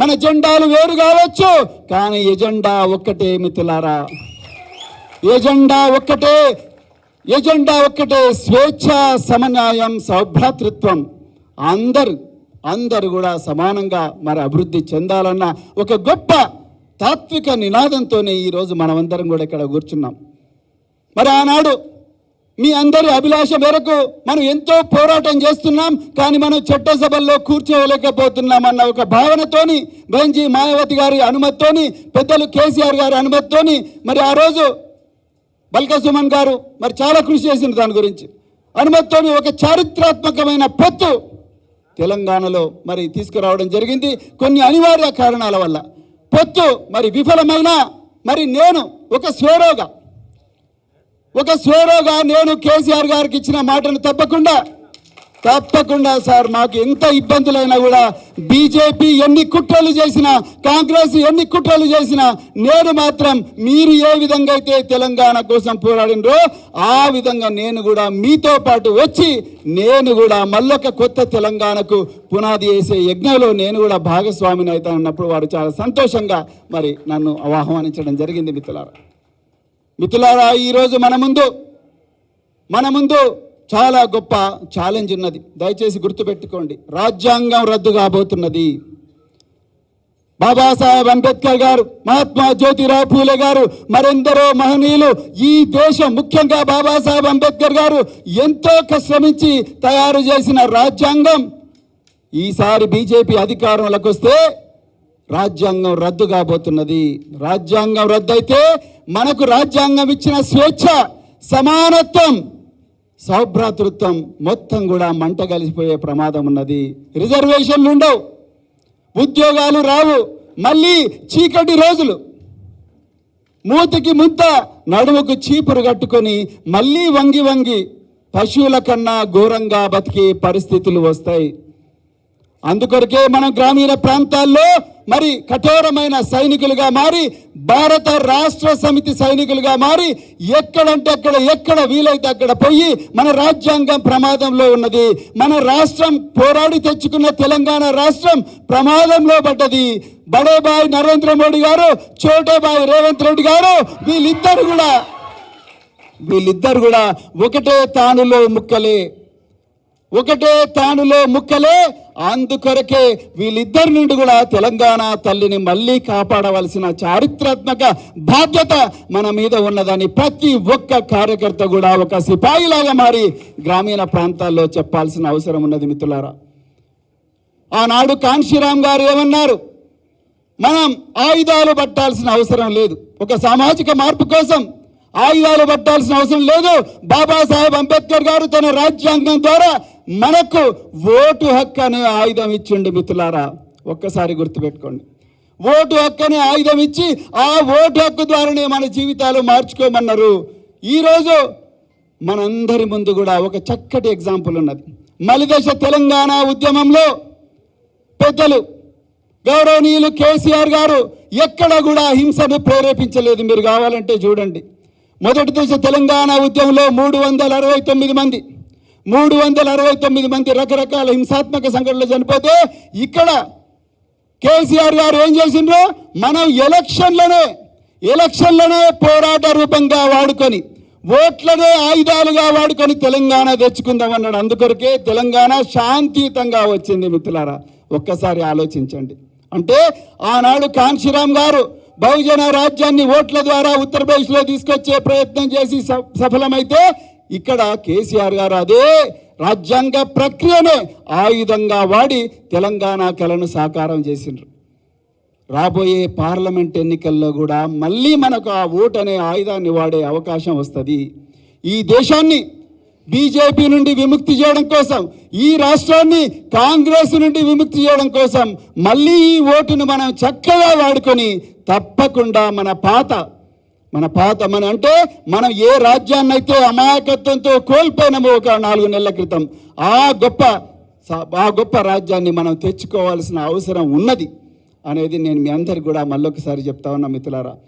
మన జెండాలు వేరు కావచ్చు కానీ ఎజెండా ఒక్కటే మిత్రులారా. ఎజెండా ఒక్కటే ఎజెండా ఒక్కటే స్వేచ్ఛ సమన్యాయం సౌభ్రాతృత్వం. అందరు అందరు కూడా సమానంగా మరి అభివృద్ధి చెందాలన్న ఒక గొప్ప తాత్విక నినాదంతోనే ఈరోజు మనమందరం కూడా ఇక్కడ కూర్చున్నాం. మరి ఆనాడు మీ అందరి అభిలాష మేరకు మనం ఎంతో పోరాటం చేస్తున్నాం కానీ మనం చట్టసభల్లో కూర్చోలేకపోతున్నాం అన్న ఒక భావనతోని బెంజీ మాయావతి గారి అనుమతితోని పెద్దలు కేసీఆర్ గారి అనుమతితోని మరి ఆ రోజు బల్క సుమన్ గారు మరి చాలా కృషి చేసింది దాని గురించి. అనుమతితోని ఒక చారిత్రాత్మకమైన పొత్తు తెలంగాణలో మరి తీసుకురావడం జరిగింది. కొన్ని అనివార్య కారణాల వల్ల. పొత్తు మరి విఫలమైన మరి నేను ఒక స్వేరోగా. ఒక స్వేరోగా నేను కేసీఆర్ గారికి ఇచ్చిన మాటను తప్పకుండా తప్పకుండా సార్ మాకు ఎంత ఇబ్బందులైనా కూడా బీజేపీ ఎన్ని కుట్రలు చేసినా కాంగ్రెస్ ఎన్ని కుట్రలు చేసినా నేను మాత్రం మీరు ఏ విధంగా అయితే తెలంగాణ కోసం పోరాడినరో ఆ విధంగా నేను కూడా మీతో పాటు వచ్చి నేను కూడా మళ్ళొక కొత్త తెలంగాణకు పునాది వేసే యజ్ఞంలో నేను కూడా భాగస్వామిని అవుతానన్నప్పుడు వారు చాలా సంతోషంగా మరి నన్ను ఆహ్వానించడం జరిగింది మిత్రులారా. మిత్రులారా ఈరోజు మన ముందు మన ముందు చాలా గొప్ప ఛాలెంజ్ ఉన్నది. దయచేసి గుర్తుపెట్టుకోండి. రాజ్యాంగం రద్దు కాబోతున్నది. బాబాసాహెబ్ అంబేద్కర్ గారు మహాత్మా జ్యోతిరావు పూలే గారు మరెందరో మహనీయులు ఈ దేశం ముఖ్యంగా బాబాసాహెబ్ అంబేద్కర్ గారు ఎంతో శ్రమించి తయారు చేసిన రాజ్యాంగం. ఈసారి బీజేపీ అధికారంలోకి వస్తే రాజ్యాంగం రద్దు కాబోతున్నది. రాజ్యాంగం రద్దు అయితే మనకు రాజ్యాంగం ఇచ్చిన స్వేచ్ఛ సమానత్వం సౌభ్రాతృత్వం మొత్తం కూడా మంట కలిసిపోయే ప్రమాదం ఉన్నది. రిజర్వేషన్లు ఉండవు. ఉద్యోగాలు రావు. మళ్ళీ చీకటి రోజులు. మూతికి ముద్ద నడుముకు చీపురు కట్టుకొని మళ్ళీ వంగి వంగి పశువుల కన్నా ఘోరంగా బతికే పరిస్థితులు వస్తాయి. అందుకొరకే మనం గ్రామీణ ప్రాంతాల్లో మరి కఠోరమైన సైనికులుగా మారి భారత రాష్ట్ర సమితి సైనికులుగా మారి ఎక్కడంటే అక్కడ ఎక్కడ వీలైతే అక్కడ పోయి మన రాజ్యాంగం ప్రమాదంలో ఉన్నది. మన రాష్ట్రం పోరాడి తెచ్చుకున్న తెలంగాణ రాష్ట్రం ప్రమాదంలో పడ్డది. బడేబాయ్ నరేంద్ర మోడీ గారు చోటేబాయ్ రేవంత్ రెడ్డి గారు వీళ్ళిద్దరు కూడా వీళ్ళిద్దరు కూడా ఒకటే తానులో ముక్కలే. ఒకటే తానులో ముక్కలే అందుకొరకే వీళ్ళిద్దరి నుండి కూడా తెలంగాణ తల్లిని మళ్ళీ కాపాడవలసిన చారిత్రాత్మక బాధ్యత మన మీద ఉన్నదని ప్రతి ఒక్క కార్యకర్త కూడా ఒక సిపాయిలాగా మారి గ్రామీణ ప్రాంతాల్లో చెప్పాల్సిన అవసరం ఉన్నది మిత్రులారా. ఆనాడు కాంశీరామ్ గారు ఏమన్నారు? మనం ఆయుధాలు పట్టాల్సిన అవసరం లేదు. ఒక సామాజిక మార్పు కోసం ఆయుధాలు పట్టాల్సిన అవసరం లేదు. బాబాసాహెబ్ అంబేద్కర్ గారు తన రాజ్యాంగం ద్వారా మనకు ఓటు హక్కు అనే ఆయుధం ఇచ్చిండు మిత్రులారా. ఒక్కసారి గుర్తుపెట్టుకోండి. ఓటు హక్కు అనే ఆయుధం ఇచ్చి ఆ ఓటు హక్కు ద్వారానే మన జీవితాలు మార్చుకోమన్నారు. ఈరోజు మనందరి ముందు కూడా ఒక చక్కటి ఎగ్జాంపుల్ ఉన్నది. మలిదశ తెలంగాణ ఉద్యమంలో పెద్దలు గౌరవనీయులు కేసీఆర్ గారు ఎక్కడ కూడా హింసను ప్రేరేపించలేదు. మీరు కావాలంటే చూడండి. మొదటి దశ తెలంగాణ ఉద్యమంలో మూడు వందల అరవై తొమ్మిది మంది మూడు వందల అరవై తొమ్మిది మంది రకరకాల హింసాత్మక సంఘటనలు చనిపోతే ఇక్కడ కేసీఆర్ గారు ఏం చేసిండ్రు? మనం ఎలక్షన్లనే ఎలక్షన్లనే పోరాట రూపంగా వాడుకొని ఓట్లనే ఆయుధాలుగా వాడుకొని తెలంగాణ తెచ్చుకుందాం అన్నాడు అందుకొరకే తెలంగాణ శాంతియుతంగా వచ్చింది మిత్రులారా. ఒక్కసారి ఆలోచించండి. అంటే ఆనాడు కాంశీరామ్ గారు బహుజన రాజ్యాన్ని ఓట్ల ద్వారా ఉత్తరప్రదేశ్లో తీసుకొచ్చే ప్రయత్నం చేసి స- సఫలమైతే ఇక్కడ కేసీఆర్ గారు అదే రాజ్యాంగ ప్రక్రియనే ఆయుధంగా వాడి తెలంగాణ కళను సాకారం చేసిండ్రు. రాబోయే పార్లమెంట్ ఎన్నికల్లో కూడా మళ్ళీ మనకు ఆ ఓటు అనే ఆయుధాన్ని వాడే అవకాశం వస్తుంది. ఈ దేశాన్ని బీజేపీ నుండి విముక్తి చేయడం కోసం ఈ రాష్ట్రాన్ని కాంగ్రెస్ నుండి విముక్తి చేయడం కోసం మళ్ళీ ఈ ఓటును మనం చక్కగా వాడుకొని తప్పకుండా మన పాత మన పాత మన అంటే మనం ఏ రాజ్యాన్ని అయితే అమాయకత్వంతో కోల్పోయినామో ఒక నాలుగు నెలల క్రితం ఆ గొప్ప స- ఆ గొప్ప రాజ్యాన్ని మనం తెచ్చుకోవాల్సిన అవసరం ఉన్నది అనేది నేను మీ అందరికి కూడా మళ్ళొకసారి చెప్తా ఉన్నా మిత్రులారా.